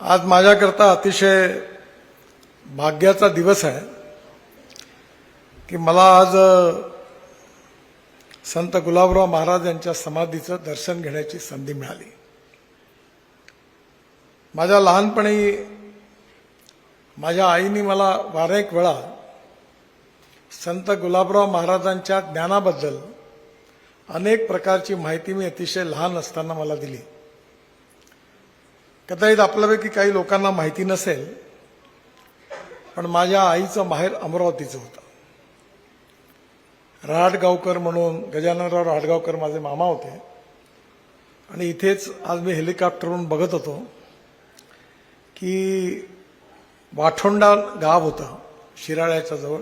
आज माझ्याकरता अतिशय भाग्याचा दिवस आहे की मला आज संत गुलाबराव महाराज यांच्या समाधीचं दर्शन घेण्याची संधी मिळाली. माझ्या लहानपणी माझ्या आईने मला वारेक वेळा संत गुलाबराव महाराजांच्या ज्ञानाबद्दल अनेक प्रकारची माहिती मी अतिशय लहान असताना मला दिली. कदाचित आपल्यापैकी काही लोकांना माहिती नसेल पण माझ्या आईचं माहेर अमरावतीचं होतं. राडगावकर म्हणून गजाननराव राडगावकर माझे मामा होते. आणि इथेच आज मी हेलिकॉप्टरवरून बघत होतो की वाठोंडा गाव होतं शिराळ्याच्या जवळ.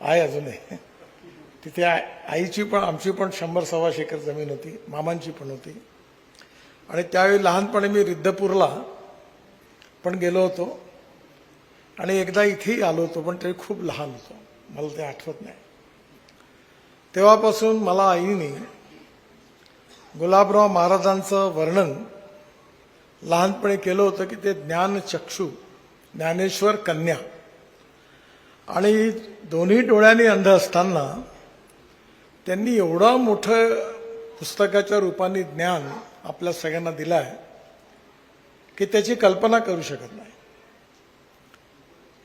आहे अजूनही. तिथे आईची पण आमची पण शंभर सव्वाशे एकर जमीन होती मामांची पण होती. आणि त्यावेळी लहानपणी मी रिद्धपूरला पण गेलो होतो. आणि एकदा इथेही आलो होतो पण ते खूप लहान होतो. मला ते आठवत नाही. तेव्हापासून मला आईने गुलाबराव महाराजांचं वर्णन लहानपणी केलं होतं की ते ज्ञानचक्षू ज्ञानेश्वर कन्या. आणि दोन्ही डोळ्यांनी अंध असताना त्यांनी एवढं मोठं पुस्तकाच्या रूपाने ज्ञान आपल्या सगळ्यांना दिला आहे की त्याची कल्पना करू शकत नाही.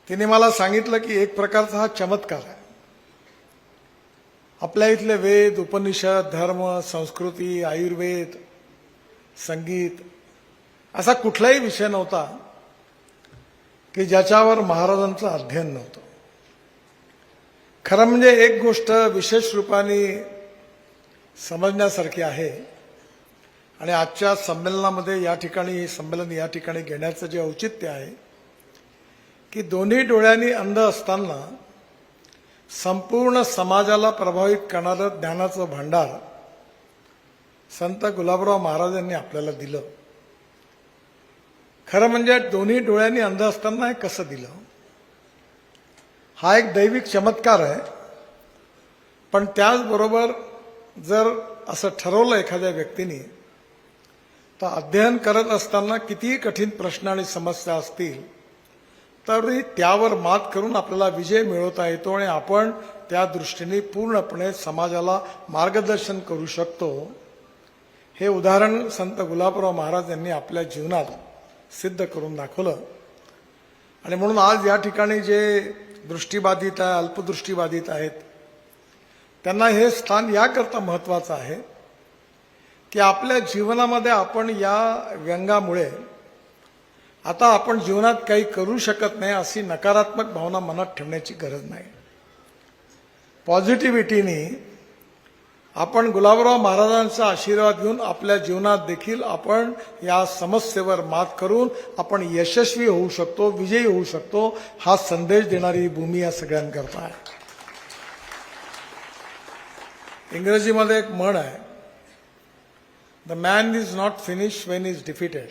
तिने मला सांगितलं की एक प्रकारचा हा चमत्कार आहे. आपल्या इथले वेद उपनिषद धर्म संस्कृती आयुर्वेद संगीत असा कुठलाही विषय नव्हता की ज्याच्यावर महाराजांचं अध्ययन नव्हतं. खरं म्हणजे एक गोष्ट विशेष रूपाने समजण्यासारखी आहे. आणि आजच्या संमेलनामध्ये या ठिकाणी संमेलन या ठिकाणी घेण्याचं जे औचित्य आहे की दोन्ही डोळ्यांनी अंध असताना संपूर्ण समाजाला प्रभावित करणारं ज्ञानाचं भांडार संत गुलाबराव महाराजांनी आपल्याला दिलं. खरं म्हणजे दोन्ही डोळ्यांनी अंध असताना हे कसं दिलं? हा एक दैविक चमत्कार आहे. पण त्याचबरोबर जर असं ठरवलं एखाद्या व्यक्तीने तर अध्ययन करत असताना कितीही कठीण प्रश्न आणि समस्या असतील तरी त्यावर मात करून आपल्याला विजय मिळवता येतो आणि आपण त्या दृष्टीने पूर्णपणे समाजाला मार्गदर्शन करू शकतो. हे उदाहरण संत गुलाबराव महाराज यांनी आपल्या जीवनात सिद्ध करून दाखवलं. आणि म्हणून आज या ठिकाणी जे दृष्टीबाधित आहे अल्पदृष्टीबाधित आहेत त्यांना हे स्थान याकरता महत्वाचं आहे. की आपल्या जीवनामध्ये आपण या व्यंगामुळे आता आपण जीवनात काही करू शकत नाही अशी नकारात्मक भावना मनात ठेवण्याची गरज नाही. पॉझिटिव्हिटीने आपण गुलाबराव महाराजांचा आशीर्वाद घेऊन आपल्या जीवनात देखील आपण या समस्येवर मात करून आपण यशस्वी होऊ शकतो विजयी होऊ शकतो हा संदेश देणारी भूमी या सगळ्यांकरता आहे. इंग्रजीमध्ये एक म्हण आहे the man is not finish when is defeated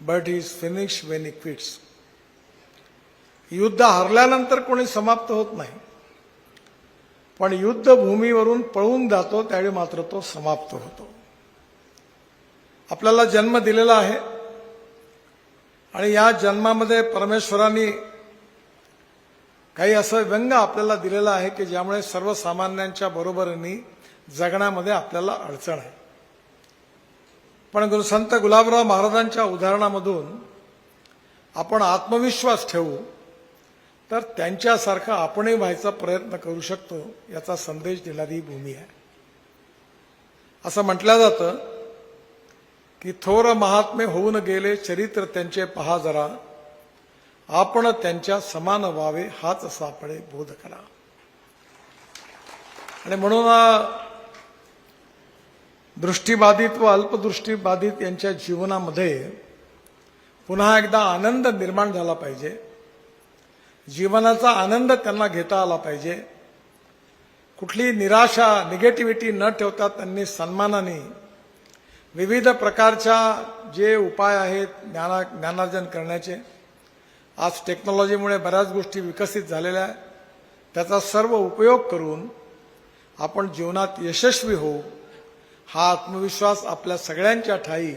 but is finish when he quits. युद्ध हरल्यानंतर कोणी समाप्त होत नाही. पण युद्ध भूमीवरून पळून जातो त्यावेळी मात्र तो समाप्त होतो. आपल्याला जन्म दिलेला आहे. आणि या जन्मामध्ये परमेश्वरांनी काही असं व्यंग आपल्याला दिलेलं आहे की ज्यामुळे सर्वसामान्यांच्या बरोबरीने जगण्यामध्ये आपल्याला अडचण आहे. पण गुरु संत गुलाबराव महाराजांच्या उदाहरणामधून आपण आत्मविश्वास ठेवू तर त्यांच्यासारखा आपणही व्हायचा प्रयत्न करू शकतो याचा संदेश देणारी भूमी आहे. असं म्हटलं जातं की थोर महात्मे होऊन गेले चरित्र त्यांचे पहा जरा आपण त्यांच्या समान व्हावे हाच सापडे बोध करा. आणि म्हणून दृष्टीबाधित व अल्पदृष्टीबाधित यांच्या जीवनामध्ये पुन्हा एकदा आनंद निर्माण झाला पाहिजे. जीवनाचा आनंद त्यांना घेता आला पाहिजे. कुठली निराशा निगेटिव्हिटी न ठेवता त्यांनी सन्मानाने विविध प्रकारच्या जे उपाय आहेत ज्ञाना ज्ञानार्जन करण्याचे. आज टेक्नॉलॉजीमुळे बऱ्याच गोष्टी विकसित झालेल्या आहेत. त्याचा सर्व उपयोग करून आपण जीवनात यशस्वी होऊ. हा आत्मविश्वास आपल्या सगळ्यांच्या ठाई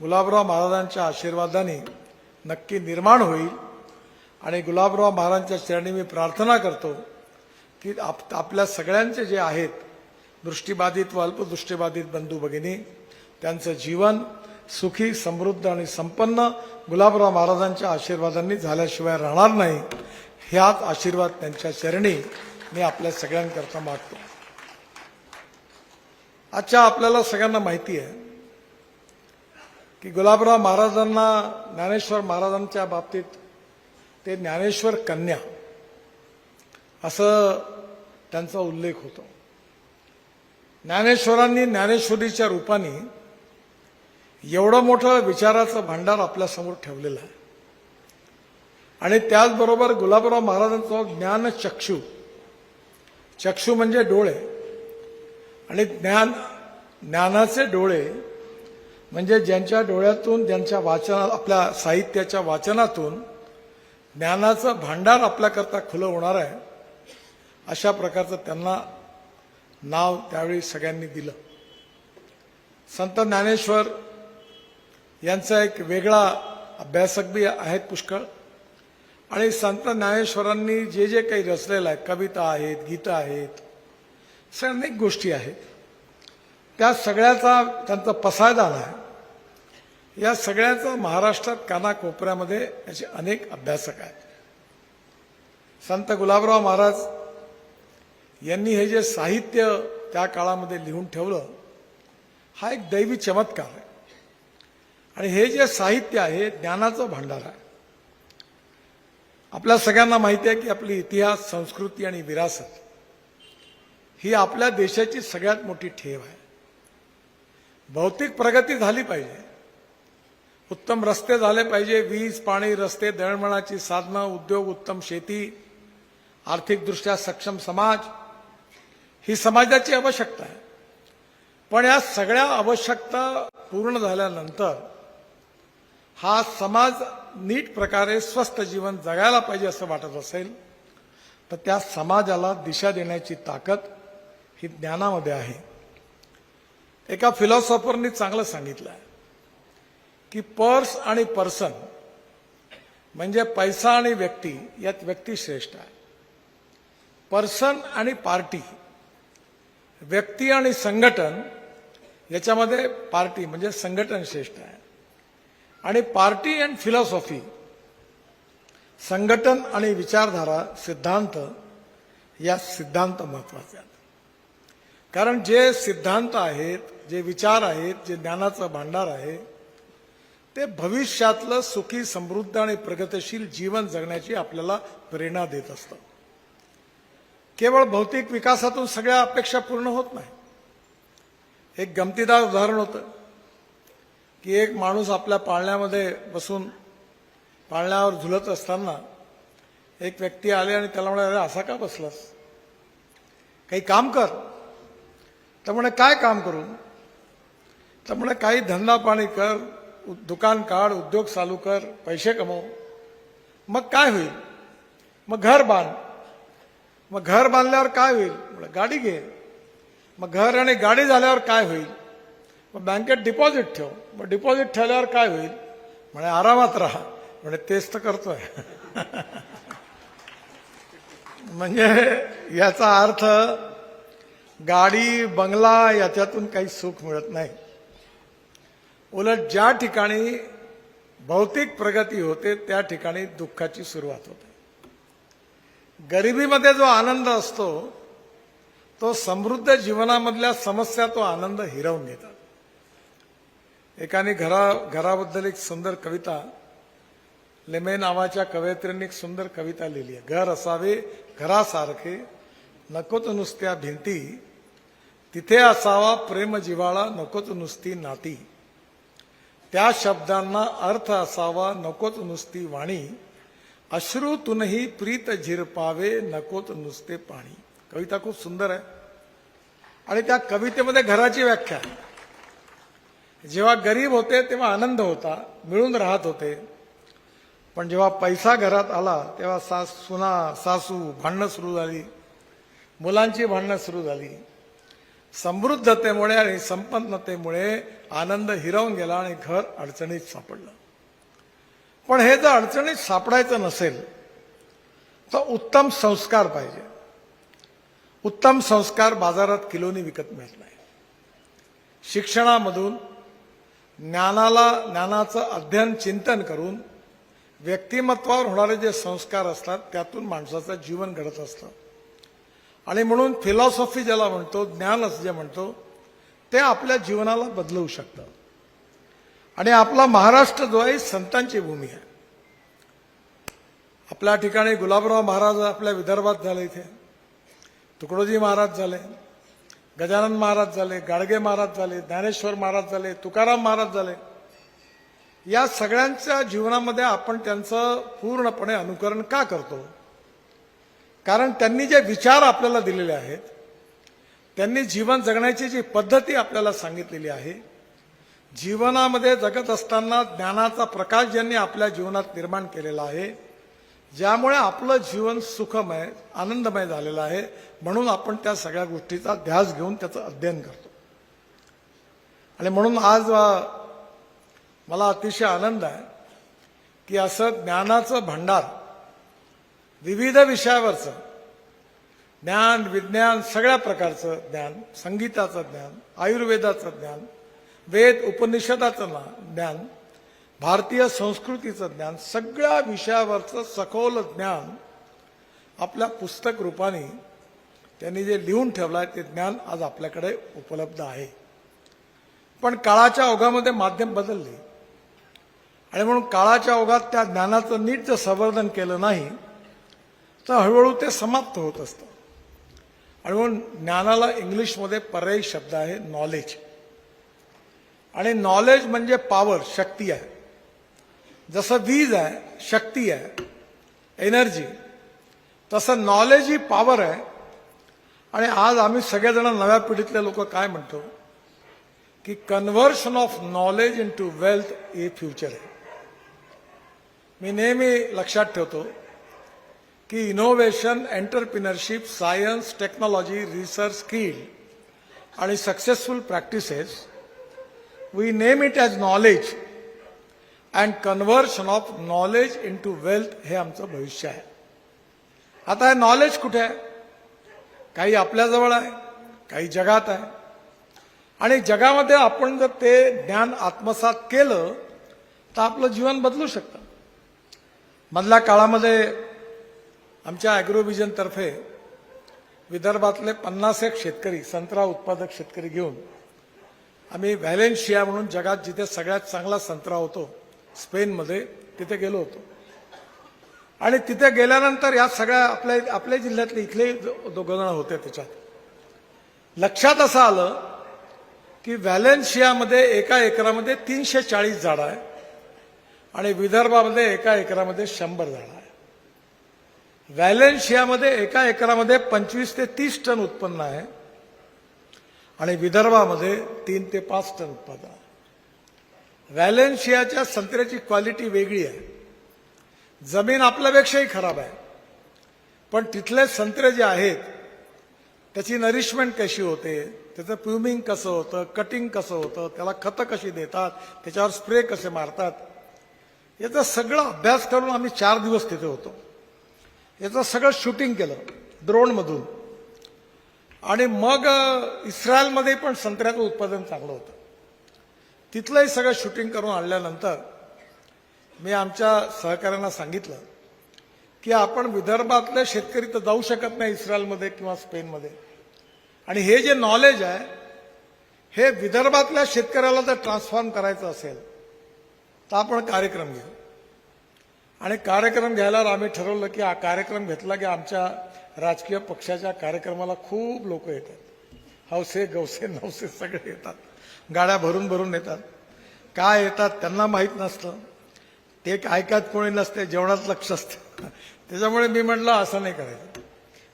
गुलाबराव महाराजांच्या आशीर्वादाने नक्की निर्माण होईल. आणि गुलाबराव महाराजांच्या चरणी मी प्रार्थना करतो की आप आपल्या सगळ्यांचे जे आहेत दृष्टीबाधित व अल्पदृष्टीबाधित बंधू भगिनी त्यांचं जीवन सुखी समृद्ध आणि संपन्न गुलाबराव महाराजांच्या आशीर्वादांनी झाल्याशिवाय राहणार नाही. ह्याच आशीर्वाद त्यांच्या चरणी मी आपल्या सगळ्यांकरता मागतो. आजच्या आपल्याला सगळ्यांना माहिती आहे की गुलाबराव महाराजांना ज्ञानेश्वर महाराजांच्या बाबतीत ते ज्ञानेश्वर कन्या असं त्यांचा उल्लेख होतो. ज्ञानेश्वरांनी ज्ञानेश्वरीच्या रूपाने एवढं मोठं विचाराचं भांडार आपल्यासमोर ठेवलेलं आहे. आणि त्याचबरोबर गुलाबराव महाराजांचं ज्ञान चक्षु चक्षु म्हणजे डोळे आणि ज्ञान ज्ञानाचे डोळे म्हणजे ज्यांच्या डोळ्यातून ज्यांच्या वाचना आपल्या साहित्याच्या वाचनातून ज्ञानाचं भांडार आपल्याकरता खुलं होणार आहे अशा प्रकारचं त्यांना नाव त्यावेळी सगळ्यांनी दिलं. संत ज्ञानेश्वर यांचा एक वेगळा अभ्यासक बी आहेत पुष्कळ. आणि संत ज्ञानेश्वरांनी जे जे काही रचलेलं आहे कविता आहेत गीतं आहेत अशा अनेक गोष्टी आहेत. त्या सगळ्याचा त्यांचा पसायदान आहे. या सगळ्याचा महाराष्ट्रात कानाकोपऱ्यामध्ये याचे अनेक अभ्यासक आहेत. संत गुलाबराव महाराज यांनी हे जे साहित्य त्या काळामध्ये लिहून ठेवलं हा एक दैवी चमत्कार आहे. आणि हे जे साहित्य आहे ज्ञानाचं भांडार आहे. आपल्या सगळ्यांना माहिती आहे की आपली इतिहास संस्कृती आणि विरासत ही आपल्या देशाची सगळ्यात मोठी ठेव आहे. भौतिक प्रगती झाली पाहिजे. उत्तम रस्ते झाले पाहिजे. वीज पाणी रस्ते दळणवळणाची साधनं उद्योग उत्तम शेती आर्थिकदृष्ट्या सक्षम समाज ही समाजाची आवश्यकता आहे. पण या सगळ्या आवश्यकता पूर्ण झाल्यानंतर हा समाज नीट प्रकारे स्वस्थ जीवन जगायला पाहिजे असं वाटत असेल तर त्या समाजाला दिशा देण्याची ताकद ही ज्ञानामध्ये आहे. एका फिलॉसॉफरनी चांगलं सांगितलं आहे की पर्स आणि पर्सन म्हणजे पैसा आणि व्यक्ती यात व्यक्ती श्रेष्ठ आहे. पर्सन आणि पार्टी व्यक्ती आणि संघटन याच्यामध्ये पार्टी म्हणजे संघटन श्रेष्ठ आहे. आणि पार्टी अँड फिलॉसॉफी संघटन आणि विचारधारा सिद्धांत या सिद्धांत महत्त्वाचे आहेत. कारण जे सिद्धांत आहेत जे विचार आहेत जे ज्ञानाचं भांडार आहे ते भविष्यातलं सुखी समृद्ध आणि प्रगतशील जीवन जगण्याची आपल्याला प्रेरणा देत असतं. केवळ भौतिक विकासातून सगळ्या अपेक्षा पूर्ण होत नाही. एक गमतीदार उदाहरण होतं की एक माणूस आपल्या पाळण्यामध्ये बसून पाळण्यावर झुलत असताना एक व्यक्ती आले आणि त्याला म्हणाले असा का बसलास? काही काम कर. त्यामुळे काय काम करू? त्यामुळे काही धंदा पाणी कर उ- दुकान काढ उद्योग चालू कर पैसे कमव. मग काय होईल? मग घर बांध. मग घर बांधल्यावर काय होईल? म्हणे गाडी घे. मग घर आणि गाडी झाल्यावर काय होईल? मग बँकेत डिपॉझिट ठेव. मग डिपॉझिट ठेवल्यावर काय होईल? म्हणे आरामात राहा. म्हणे तेच तर करतोय. म्हणजे याचा अर्थ गाडी बंगला याच्यातून काही सुख मिळत नाही. उलट ज्या ठिकाणी भौतिक प्रगती होते त्या ठिकाणी दुःखाची सुरुवात होते. गरिबीमध्ये जो आनंद असतो तो समृद्ध जीवनामधल्या समस्या तो आनंद हिरवून घेतात. एकाने घरा घराबद्दल एक सुंदर कविता लेमे नावाच्या कवयित्रींनी एक सुंदर कविता लिहिली आहे. घर असावे घरासारखे नकोच नुसत्या भिंती तिथे असावा प्रेम जिव्हाळा नकोच नुसती नाती. त्या शब्दांना अर्थ असावा नकोच नुसती वाणी. अश्रूतूनही प्रीत झिरपावे नकोच नुसते पाणी. कविता खूप सुंदर आहे. आणि त्या कवितेमध्ये घराची व्याख्या. आहे जेव्हा गरीब होते तेव्हा आनंद होता मिळून राहत होते. पण जेव्हा पैसा घरात आला तेव्हा सास सुना सासू भांडणं सुरू झाली. मुलांची भांडणं सुरू झाली. समृद्धतेमुळे आणि संपन्नतेमुळे आनंद हिरावून गेला आणि घर अडचणीत सापडलं. पण हे जर अडचणीत सापडायचं नसेल तर उत्तम संस्कार पाहिजे. उत्तम संस्कार बाजारात किलोनी विकत मिळत नाही. शिक्षणामधून ज्ञानाला ज्ञानाचं अध्ययन चिंतन करून व्यक्तिमत्वावर होणारे जे संस्कार असतात त्यातून माणसाचं जीवन घडत असतं. आणि म्हणून फिलॉसॉफी ज्याला म्हणतो ज्ञान असं जे म्हणतो ते आपल्या जीवनाला बदलवू शकतं. आणि आपला महाराष्ट्र जो आहे संतांची भूमी आहे. आपल्या ठिकाणी गुलाबराव महाराज आपल्या विदर्भात झाले इथे. तुकडोजी महाराज झाले गजानन महाराज झाले गाडगे महाराज झाले ज्ञानेश्वर महाराज झाले तुकाराम महाराज झाले. या सगळ्यांच्या जीवनामध्ये आपण त्यांचं पूर्णपणे अनुकरण का करतो? कारण त्यांनी जे विचार आपल्याला दिलेले आहेत त्यांनी जीवन जगण्याची जी पद्धती आपल्याला सांगितलेली आहे जीवनामध्ये जगत असताना ज्ञानाचा प्रकाश ज्यांनी आपल्या जीवनात निर्माण केलेला आहे ज्यामुळे आपलं जीवन सुखमय आनंदमय झालेलं आहे म्हणून आपण त्या सगळ्या गोष्टीचा ध्यास घेऊन त्याचं अध्ययन करतो. आणि म्हणून आज मला अतिशय आनंद आहे की असं ज्ञानाचं भंडार विविध विषयावरचं ज्ञान विज्ञान सगळ्या प्रकारचं ज्ञान संगीताचं ज्ञान आयुर्वेदाचं ज्ञान वेद उपनिषदाचं ना- ज्ञान भारतीय संस्कृतीचं ज्ञान सगळ्या विषयावरचं सखोल ज्ञान आपल्या पुस्तक रूपाने त्यांनी जे लिहून ठेवलं आहे ते ज्ञान आज आपल्याकडे उपलब्ध आहे. पण काळाच्या ओघामध्ये माध्यम बदलले. आणि म्हणून काळाच्या ओघात त्या ज्ञानाचं नीट जर संवर्धन केलं नाही तर हळूहळू ते समाप्त होत असतं. आणि म्हणून ज्ञानाला इंग्लिशमध्ये पर्यायी शब्द आहे नॉलेज आणि नॉलेज म्हणजे पॉवर शक्ती आहे. जसं वीज आहे शक्ती आहे एनर्जी तसं नॉलेज ही पॉवर आहे. आणि आज आम्ही सगळेजण नव्या पिढीतले लोक काय म्हणतो? की conversion of knowledge into wealth हे फ्युचर आहे मी नेहमी लक्षात ठेवतो की innovation entrepreneurship science technology research skill आणि successful practices we name it as knowledge and conversion of knowledge into wealth हे आमचं भविष्य आहे. आता हे नॉलेज कुठे आहे? काही आपल्याजवळ आहे काही जगात आहे. आणि जगामध्ये आपण जर ते ज्ञान आत्मसात केलं तर आपलं जीवन बदलू शकतं. मधल्या काळामध्ये आमच्या ॲग्रोविजनतर्फे विदर्भातले पन्नास एक शेतकरी संत्रा उत्पादक शेतकरी घेऊन आम्ही व्हॅलेन्शिया म्हणून जगात जिथे सगळ्यात चांगला संत्रा होतो स्पेनमध्ये तिथे गेलो होतो. आणि तिथे गेल्यानंतर या सगळ्या आपल्या आपल्या जिल्ह्यातले इथले दोघंजण होते त्याच्यात. लक्षात असं आलं की व्हॅलेन्शियामध्ये एका एकरामध्ये तीनशे चाळीस झाडं आहे आणि विदर्भामध्ये एका एकरामध्ये शंभर झाडं आहे व्हॅलेन्शियामध्ये एका एकरामध्ये पंचवीस ते तीस टन उत्पन्न आहे आणि विदर्भामध्ये तीन ते पाच टन उत्पादन आहे. व्हॅलेन्शियाच्या संत्र्याची क्वालिटी वेगळी आहे. जमीन आपल्यापेक्षाही खराब आहे. पण तिथले संत्रे जे आहेत त्याची नरिशमेंट कशी होते त्याचं प्युमिंग कसं होतं कटिंग कसं होतं त्याला खतं कशी देतात त्याच्यावर स्प्रे कसे मारतात याचा सगळा अभ्यास करून आम्ही चार दिवस तिथे होतो. याचं सगळं शूटिंग केलं द्रोणमधून. आणि मग इस्रायलमध्ये पण संत्र्याचं उत्पादन चांगलं होतं. तिथलंही सगळं शूटिंग करून आणल्यानंतर मी आमच्या सहकाऱ्यांना सांगितलं की आपण विदर्भातले शेतकरी तर जाऊ शकत नाही इस्रायलमध्ये किंवा स्पेनमध्ये. आणि हे जे नॉलेज आहे हे विदर्भातल्या शेतकऱ्याला जर ट्रान्सफॉर्म करायचं असेल तर आपण कार्यक्रम घेऊ. आणि कार्यक्रम घ्यायला आम्ही ठरवलं की हा कार्यक्रम घेतला की आमच्या राजकीय पक्षाच्या कार्यक्रमाला खूप लोक येतात. हौसे गवसे नवसे सगळे येतात. गाड्या भरून भरून येतात. काय येतात त्यांना माहीत नसतं. ते ऐकत कोणी नसते जेवणात लक्ष असतं. त्याच्यामुळे मी म्हटलं असं नाही करायचं.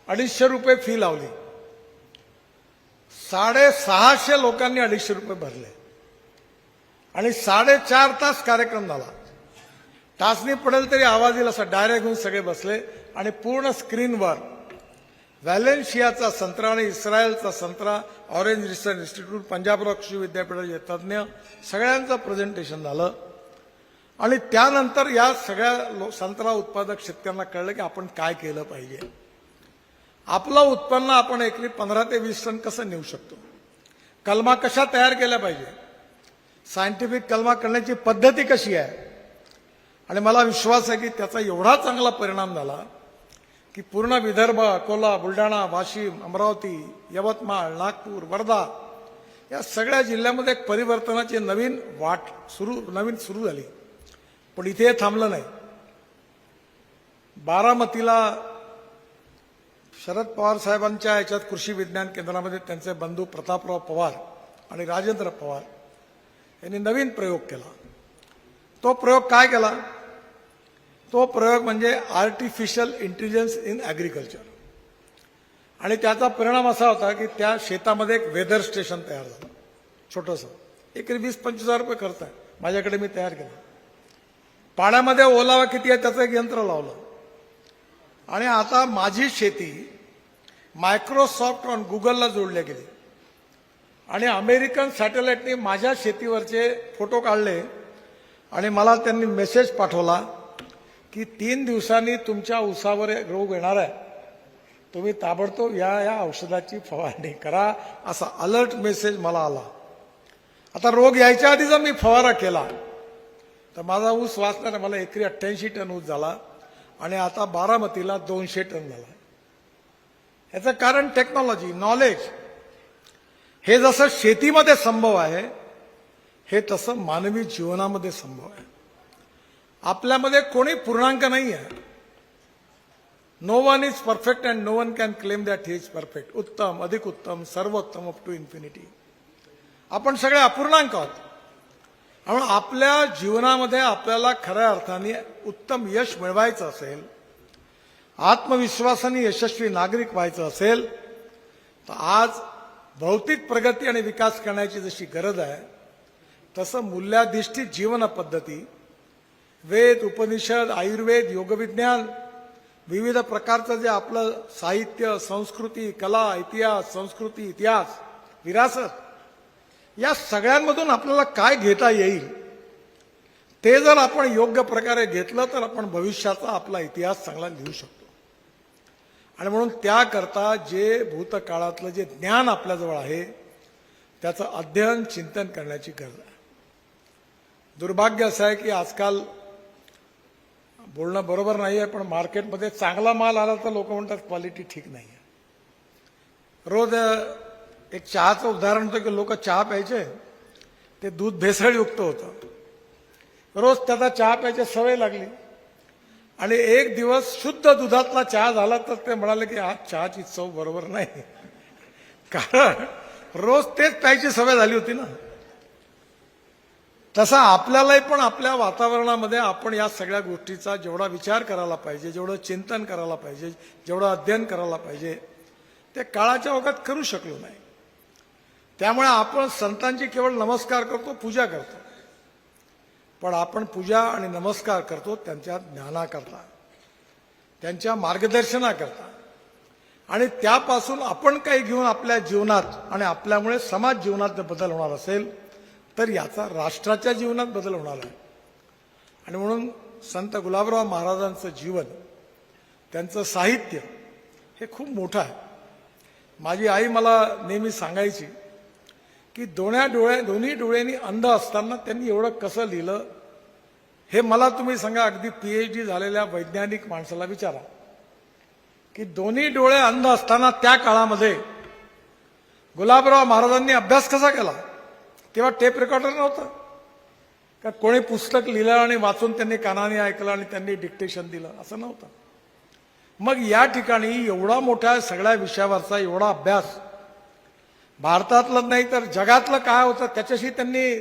अडीचशे रुपये फी लावली. साडेसहाशे लोकांनी अडीचशे रुपये भरले. आणि साडेचार तास कार्यक्रम झाला. टाचणी पडेल तरी आवाज येईल असा डायरेक्ट घेऊन सगळे बसले आणि पूर्ण स्क्रीनवर व्हॅलेन्शियाचा संत्रा आणि इस्रायलचा संत्रा ऑरेंज रिसर्च इन्स्टिट्यूट पंजाबराव कृषी विद्यापीठाचे तज्ज्ञ सगळ्यांचं प्रेझेंटेशन झालं. आणि त्यानंतर या सगळ्या लो- संत्रा उत्पादक शेतकऱ्यांना कळलं की आपण काय केलं पाहिजे. आपलं उत्पन्न आपण एकरी पंधरा ते वीस टन कसं नेऊ शकतो? कलमा कशा तयार केल्या पाहिजे? सायंटिफिक कलमा करण्याची पद्धती कशी आहे? आणि मला विश्वास आहे की त्याचा एवढा चांगला परिणाम झाला की पूर्ण विदर्भ अकोला बुलढाणा वाशिम अमरावती यवतमाळ नागपूर वर्धा या सगळ्या जिल्ह्यामध्ये एक परिवर्तनाची नवीन वाट सुरू नवीन सुरू झाली. पण इथे थांबलं नाही. बारामतीला शरद पवार साहेबांच्या याच्यात कृषी विज्ञान केंद्रामध्ये त्यांचे बंधू प्रतापराव पवार आणि राजेंद्र पवार यांनी नवीन प्रयोग केला. तो प्रयोग काय केला? तो प्रयोग म्हणजे आर्टिफिशियल इंटेलिजन्स इन ॲग्रिकल्चर आणि त्याचा परिणाम असा होता की त्या शेतामध्ये एक वेदर स्टेशन तयार झालं. छोटंसं. एकरी वीस पंचवीस हजार रुपये खर्च आहे. माझ्याकडे मी तयार केलं. पाण्यामध्ये ओलावा किती आहे त्याचं एक यंत्र लावलं. आणि आता माझी शेती मायक्रोसॉफ्ट ऑन गुगलला जोडल्या गेली. आणि अमेरिकन सॅटेलाइटने माझ्या शेतीवरचे फोटो काढले आणि मला त्यांनी मेसेज पाठवला. की तीन दिवसांनी तुमच्या उसावर रोग येणार आहे. तुम्ही ताबडतोब या या औषधाची फवारणी करा असा अलर्ट मेसेज मला आला. आता रोग यायच्या आधी जर मी फवारा केला. तर माझा ऊस वाचणार मला एकरी अठ्ठ्याऐंशी टन ऊस झाला आणि आता बारामतीला दोनशे टन झाला. याचं कारण टेक्नॉलॉजी नॉलेज हे जसं शेतीमध्ये संभव आहे हे तसं मानवी जीवनामध्ये संभव आहे. आपल्यामध्ये कोणी पूर्णांक नाही आहे no one is perfect and no one can claim that he is perfect उत्तम अधिक उत्तम सर्वोत्तम अप टू इन्फिनिटी आपण सगळे अपूर्णांक आहोत. म्हणून आपल्या जीवनामध्ये आपल्याला खऱ्या अर्थाने उत्तम यश मिळवायचं असेल आत्मविश्वासाने यशस्वी नागरिक व्हायचं असेल तर आज भौतिक प्रगती आणि विकास करण्याची जशी गरज आहे तसं मूल्याधिष्ठित जीवन पद्धती वेद उपनिषद आयुर्वेद योगविज्ञान विविध प्रकारचं जे आपलं साहित्य संस्कृती कला इतिहास संस्कृती इतिहास विरासत या सगळ्यांमधून आपल्याला काय घेता येईल? ते जर आपण योग्य प्रकारे घेतलं तर आपण भविष्याचा आपला इतिहास चांगला लिहू शकतो. आणि म्हणून त्याकरता जे भूतकाळातलं जे ज्ञान आपल्याजवळ आहे त्याचं अध्ययन चिंतन करण्याची गरज आहे. दुर्भाग्य असं आहे की आजकाल बोलणं बरोबर नाही आहे पण मार्केटमध्ये चांगला माल आला तर लोक म्हणतात क्वालिटी ठीक नाही आहे रोज एक चहाचं उदाहरण होतं की लोक चहा प्यायचे ते दूध भेसळयुक्त होतं. रोज त्याचा चहा प्यायची सवय लागली. आणि एक दिवस शुद्ध दुधातला चहा झाला तर ते म्हणाले की आज चहाची चव बरोबर नाही. कारण रोज तेच प्यायची सवय झाली होती ना. तसा आपल्यालाही पण आपल्या वातावरणामध्ये आपण या सगळ्या गोष्टीचा जेवढा विचार करायला पाहिजे जेवढं चिंतन करायला पाहिजे जेवढं अध्ययन करायला पाहिजे ते काळाच्या ओघात करू शकलो नाही. त्यामुळे आपण संतांची केवळ नमस्कार करतो पूजा करतो. पण आपण पूजा आणि नमस्कार करतो त्यांच्या ज्ञानाकरता त्यांच्या मार्गदर्शनाकरता. आणि त्यापासून आपण काही घेऊन आपल्या जीवनात आणि आपल्यामुळे समाज जीवनात बदल होणार असेल तर याचा राष्ट्राच्या जीवनात बदल होणार आहे. आणि म्हणून संत गुलाबराव महाराजांचं जीवन त्यांचं साहित्य हे खूप मोठं आहे. माझी आई मला नेहमी सांगायची की दोन्या डोळ्या दोन्ही डोळ्यांनी अंध असताना त्यांनी एवढं कसं लिहिलं हे मला तुम्ही सांगा अगदी पी एच डी झालेल्या वैज्ञानिक माणसाला विचारा. की दोन्ही डोळे अंध असताना त्या काळामध्ये गुलाबराव महाराजांनी अभ्यास कसा केला? तेव्हा टेप रेकॉर्डर नव्हतं. का कोणी पुस्तक लिहिलं आणि वाचून त्यांनी कानाने ऐकलं आणि त्यांनी डिक्टेशन दिलं असं नव्हतं. मग या ठिकाणी एवढा मोठ्या सगळ्या विषयावरचा एवढा अभ्यास भारतातलं नाही तर जगातलं काय होतं त्याच्याशी त्यांनी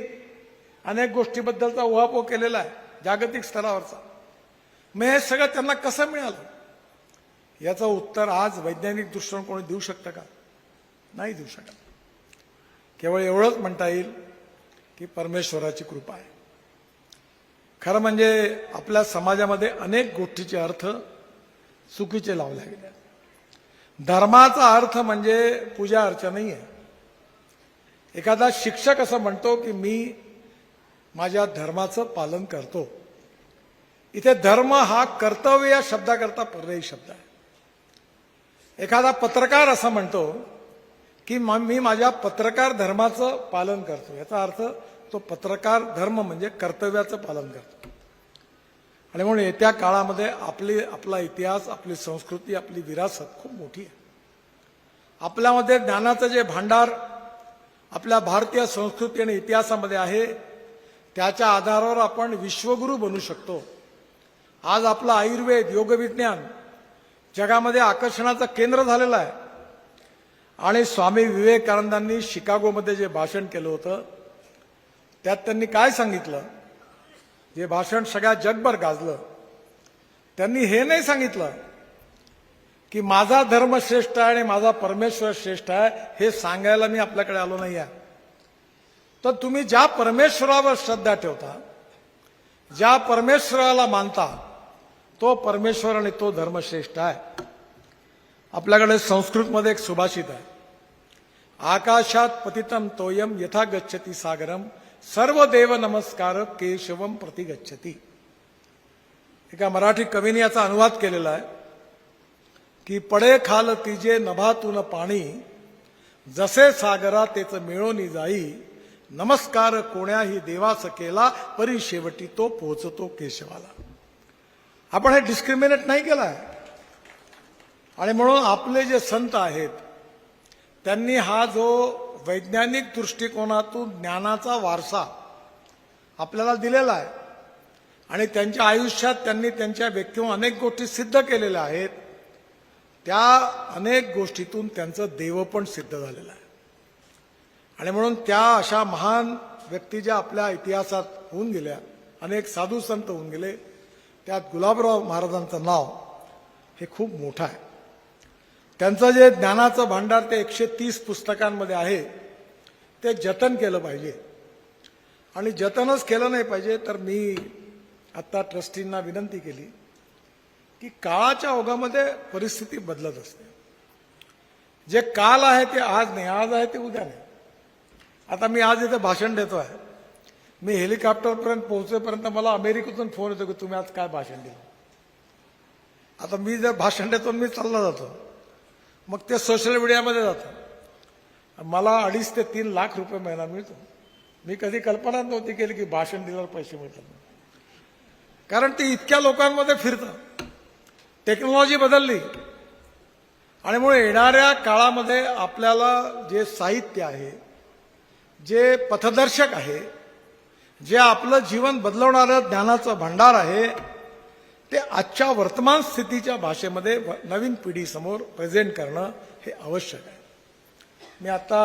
अनेक गोष्टीबद्दलचा उहापोह केलेला आहे जागतिक स्तरावरचा. मग हे सगळं त्यांना कसं मिळालं? याचं उत्तर आज वैज्ञानिक दृष्टिकोन कोणी देऊ शकतं का? नाही देऊ शकत. केवळ एवढंच म्हणता येईल की परमेश्वराची कृपा आहे. खरं म्हणजे आपल्या समाजामध्ये अनेक गोष्टीचे अर्थ चुकीचे लावले गेले. धर्माचा अर्थ म्हणजे पूजा अर्चा नाही आहे एखादा शिक्षक असं म्हणतो की मी माझ्या धर्माचं पालन करतो. इथे धर्म हा कर्तव्य या शब्दाकरता पर्यायी शब्द आहे. एखादा पत्रकार असं म्हणतो की मी माझ्या पत्रकार धर्माचं पालन करतो. याचा अर्थ तो पत्रकार धर्म म्हणजे कर्तव्याचं पालन करतो. आणि म्हणून येत्या काळामध्ये आपली आपला इतिहास आपली संस्कृती आपली विरासत खूप मोठी आहे. आपल्यामध्ये ज्ञानाचं जे भांडार आपल्या भारतीय संस्कृती आणि इतिहासामध्ये आहे त्याच्या आधारावर आपण विश्वगुरू बनू शकतो. आज आपलं आयुर्वेद योगविज्ञान जगामध्ये आकर्षणाचं केंद्र झालेलं आहे. आणि स्वामी विवेकानंदांनी शिकागोमध्ये जे भाषण केलं होतं त्यात त्यांनी काय सांगितलं? जे भाषण सगळ्या जगभर गाजलं. त्यांनी हे नाही सांगितलं की माझा धर्म श्रेष्ठ आहे आणि माझा परमेश्वर श्रेष्ठ आहे हे सांगायला मी आपल्याकडे आलो नाही आहे तर तुम्ही ज्या परमेश्वरावर श्रद्धा ठेवता ज्या परमेश्वराला मानता तो परमेश्वर आणि तो धर्मश्रेष्ठ आहे. आपल्याकडे संस्कृतमध्ये एक सुभाषित आहे. आकाशात पतितम तोयम यथा गच्छती सागरम सर्व देव नमस्कार केशवम प्रति गच्छती. एका मराठी कवीने याचा अनुवाद केलेला आहे की पडे खाल तिजे नभातून पाणी जसे सागरा तेच मिळवणी जाई नमस्कार कोण्याही देवास केला परी शेवटी तो पोहोचतो केशवाला. आपण हे डिस्क्रिमिनेट नाही केला आहे आणि म्हणून आपले जे संत आहेत त्यांनी हा जो वैज्ञानिक दृष्टिकोनातून ज्ञानाचा वारसा आपल्याला दिलेला आहे आणि त्यांच्या आयुष्यात त्यांनी त्यांच्या व्यक्तीवर अनेक गोष्टी सिद्ध केलेल्या आहेत त्या अनेक गोष्टीतून त्यांचं देव पण सिद्ध झालेलं आहे. आणि म्हणून त्या अशा महान व्यक्ती ज्या आपल्या इतिहासात होऊन गेल्या अनेक साधू संत होऊन गेले त्यात गुलाबराव महाराजांचं नाव हे खूप मोठं आहे. त्यांचं जे ज्ञानाचं भांडार ते एकशे तीस पुस्तकांमध्ये आहे ते जतन केलं पाहिजे. आणि जतनच केलं नाही पाहिजे तर मी आत्ता ट्रस्टींना विनंती केली की काळाच्या ओघामध्ये परिस्थिती बदलत असते. जे काल आहे ते आज नाही आज आहे ते उद्या नाही. आता मी आज इथे भाषण देतो आहे मी हेलिकॉप्टरपर्यंत पोहोचेपर्यंत मला अमेरिकेतून फोन येतो की तुम्ही आज काय भाषण दिलं? आता मी जर भाषण देतो मी चालला जातो. मग ते सोशल मीडियामध्ये जातं. मला अडीच ते तीन लाख रुपये महिना मिळतो. मी कधी कल्पना नव्हती केली की भाषण दिल्यावर पैसे मिळतात. कारण ते इतक्या लोकांमध्ये फिरतं. टेक्नॉलॉजी बदलली. आणि मुळे येणाऱ्या काळामध्ये आपल्याला जे साहित्य आहे जे पथदर्शक आहे जे आपलं जीवन बदलवणारं ज्ञानाचं भांडार आहे ते आजच्या वर्तमान स्थितीच्या भाषेमध्ये व- नवीन पिढीसमोर प्रेझेंट करणं हे आवश्यक आहे. मी आता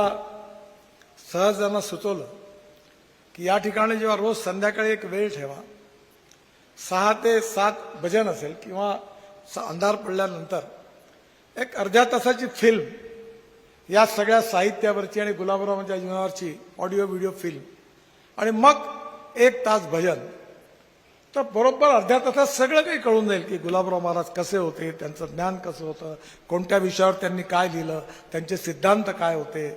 सहजांना सुचवलं की या ठिकाणी जेव्हा रोज संध्याकाळी एक वेळ ठेवा सहा ते सात भजन असेल किंवा स- अंधार पडल्यानंतर एक अर्ध्या तासाची फिल्म या सगळ्या साहित्यावरची आणि गुलाबरावांच्या जीवनावरची ऑडिओ व्हिडिओ फिल्म आणि मग एक तास भजन तर बरोबर अर्ध्या तासात सगळं काही कळून जाईल की गुलाबराव महाराज कसे होते त्यांचं ज्ञान कसं होतं कोणत्या विषयावर त्यांनी काय लिहिलं त्यांचे सिद्धांत काय होते.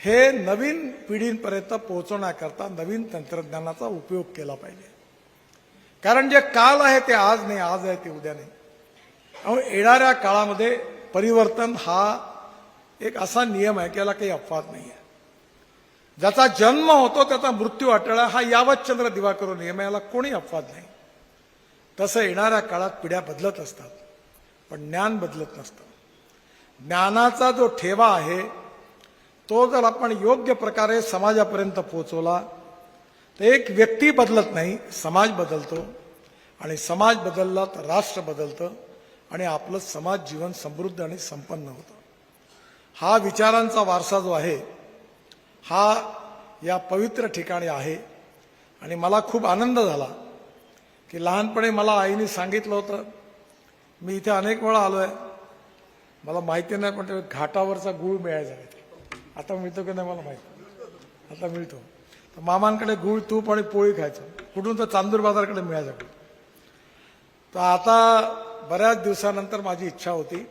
हे नवीन पिढींपर्यंत पोहोचवण्याकरता नवीन तंत्रज्ञानाचा उपयोग केला पाहिजे. कारण जे काल आहे ते आज नाही आज आहे ते उद्या नाही. त्यामुळे येणाऱ्या काळामध्ये परिवर्तन हा एक असा नियम आहे की याला काही अपवाद नाही आहे ज्याचा जन्म होतो त्याचा मृत्यू अटळा हा यावत चंद्र दिवाकरो नियम याला कोणी अपवाद नाही. तसं येणाऱ्या काळात पिढ्या बदलत असतात पण ज्ञान बदलत नसतं. ज्ञानाचा जो ठेवा आहे तो जर आपण योग्य प्रकारे समाजापर्यंत पोहोचवला तर एक व्यक्ती बदलत नाही समाज बदलतो. आणि समाज बदलला तर राष्ट्र बदलतं आणि आपलं समाज जीवन समृद्ध आणि संपन्न होतं. हा विचारांचा वारसा जो आहे हा या पवित्र ठिकाणी आहे. आणि मला खूप आनंद झाला की लहानपणी मला आईने सांगितलं होतं मी इथे अनेक वेळा आलो आहे मला माहिती नाही पण घाटावरचा गुळ मिळायचा आहे. आता मिळतो की नाही मला माहिती? आता मिळतो. तर मामांकडे गुळ तूप आणि पोळी खायचं. कुठून तर चांदूर बाजारकडे मिळायचं तर आता बऱ्याच दिवसानंतर माझी इच्छा होती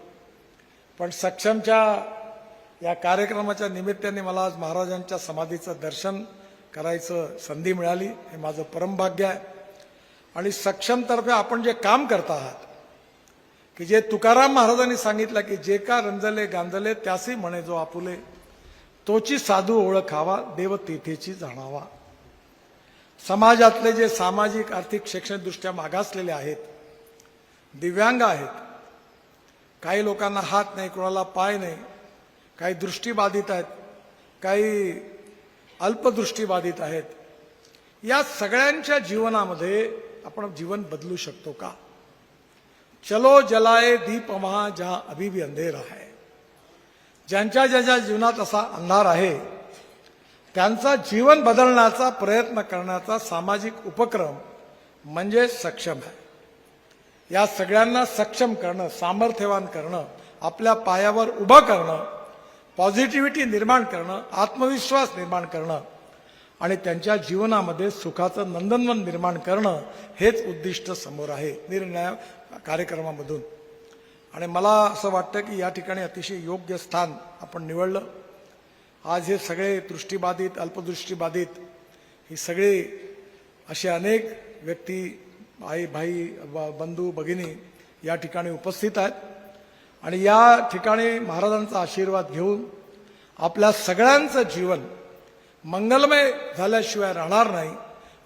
पण सक्षमच्या या कार्यक्रमाच्या निमित्ताने मला आज महाराजांच्या समाधीचं दर्शन करायचं संधी मिळाली. हे माझं परमभाग्य आहे. आणि सक्षमतर्फे आपण जे काम करत आहात की जे तुकाराम महाराजांनी सांगितलं की जे का रंजले गांजले त्यासी म्हणे जो आपुले तोची साधू ओळखावा देव तेथेची जाणावा. समाजातले जे सामाजिक आर्थिक शैक्षणिकदृष्ट्या मागासलेले आहेत दिव्यांग आहेत काही लोकांना हात नाही कोणाला पाय नाही काही दृष्टीबाधित आहेत काही अल्पदृष्टीबाधित आहेत. या सगळ्यांच्या जीवनामध्ये आपण जीवन बदलू शकतो का? चलो जलाये दीप महा जहां अभी भी अंधेरा आहे ज्यांच्या ज्यांच्या जीवनात असा अंधार आहे त्यांचा जीवन बदलण्याचा प्रयत्न करण्याचा सामाजिक उपक्रम म्हणजे सक्षम आहे या सगळ्यांना सक्षम करणं सामर्थ्यवान करणं आपल्या पायावर उभं करणं पॉझिटिव्हिटी निर्माण करणं आत्मविश्वास निर्माण करणं आणि त्यांच्या जीवनामध्ये सुखाचं नंदनवन निर्माण करणं हेच उद्दिष्ट समोर आहे निर्णय कार्यक्रमामधून. आणि मला असं वाटतं की या ठिकाणी अतिशय योग्य स्थान आपण निवडलं. आज हे सगळे दृष्टीबाधित अल्पदृष्टीबाधित ही सगळी असे अनेक व्यक्ती आई भाई बंधू भगिनी या ठिकाणी उपस्थित आहेत. आणि या ठिकाणी महाराजांचा आशीर्वाद घेऊन आपल्या सगळ्यांचं जीवन मंगलमय झाल्याशिवाय राहणार नाही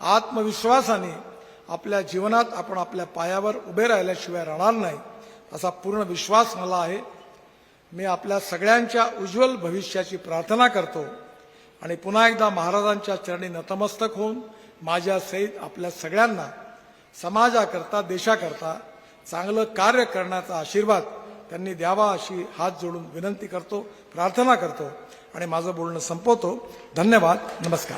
आत्मविश्वासाने आपल्या जीवनात आपण आपल्या पायावर उभे राहिल्याशिवाय राहणार नाही असा पूर्ण विश्वास मला आहे. मी आपल्या सगळ्यांच्या उज्ज्वल भविष्याची प्रार्थना करतो आणि पुन्हा एकदा महाराजांच्या चरणी नतमस्तक होऊन माझ्या सहित आपल्या सगळ्यांना समाजाकरता देशाकरता चांगलं कार्य करण्याचा आशीर्वाद त्यांनी द्यावा अशी हात जोडून विनंती करतो प्रार्थना करतो आणि माझं बोलणं संपवतो. धन्यवाद. नमस्कार.